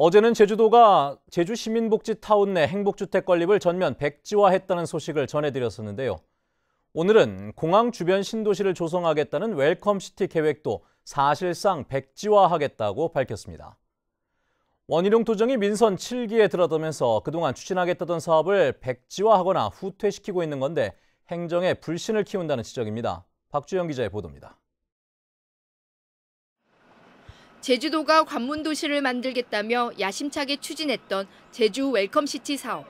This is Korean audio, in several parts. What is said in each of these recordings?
어제는 제주도가 제주 시민복지 타운 내 행복주택 건립을 전면 백지화했다는 소식을 전해드렸었는데요. 오늘은 공항 주변 신도시를 조성하겠다는 웰컴시티 계획도 사실상 백지화하겠다고 밝혔습니다. 원희룡 도정이 민선 7기에 들어서면서 그동안 추진하겠다던 사업을 백지화하거나 후퇴시키고 있는 건데 행정에 불신을 키운다는 지적입니다. 박주영 기자의 보도입니다. 제주도가 관문 도시를 만들겠다며 야심차게 추진했던 제주 웰컴시티 사업.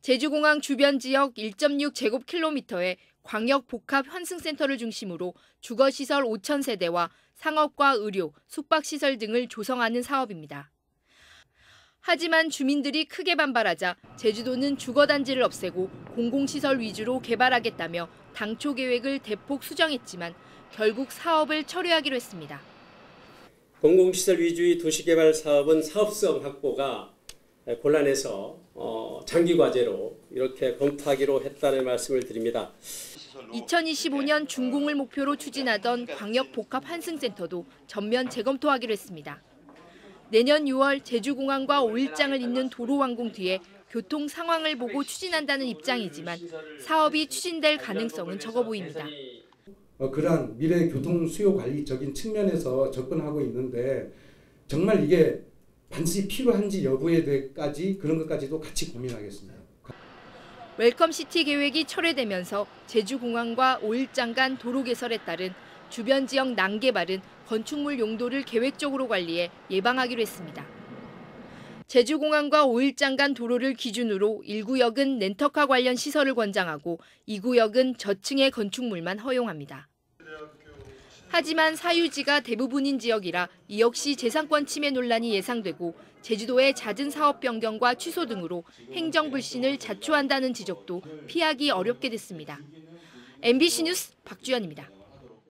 제주공항 주변 지역 1.6 제곱킬로미터의 광역 복합 환승센터를 중심으로 주거시설 5천 세대와 상업과 의료, 숙박시설 등을 조성하는 사업입니다. 하지만 주민들이 크게 반발하자 제주도는 주거단지를 없애고 공공시설 위주로 개발하겠다며 당초 계획을 대폭 수정했지만 결국 사업을 철회하기로 했습니다. 공공시설 위주의 도시개발 사업은 사업성 확보가 곤란해서 어, 장기 과제로 이렇게 검토하기로 했다는 말씀을 드립니다. 2025년 준공을 목표로 추진하던 광역 복합 환승센터도 전면 재검토하기로 했습니다. 내년 6월 제주공항과 5일장을 잇는 도로 완공 뒤에 교통 상황을 보고 추진한다는 입장이지만 사업이 추진될 가능성은 적어 보입니다. 어, 그러한 미래 교통 수요 관리적인 측면에서 접근하고 있는데 정말 이게 반드시 필요한지 여부에 대해까지 그런 것까지도 같이 고민하겠습니다. 웰컴시티 계획이 철회되면서 제주공항과 5일장 간 도로 개설에 따른 주변 지역 난개발은 건축물 용도를 계획적으로 관리해 예방하기로 했습니다. 제주공항과 5일장 간 도로를 기준으로 1구역은 렌터카 관련 시설을 권장하고 2구역은 저층의 건축물만 허용합니다. 하지만 사유지가 대부분인 지역이라 이 역시 재산권 침해 논란이 예상되고 제주도의 잦은 사업 변경과 취소 등으로 행정 불신을 자초한다는 지적도 피하기 어렵게 됐습니다. MBC 뉴스 박주연입니다.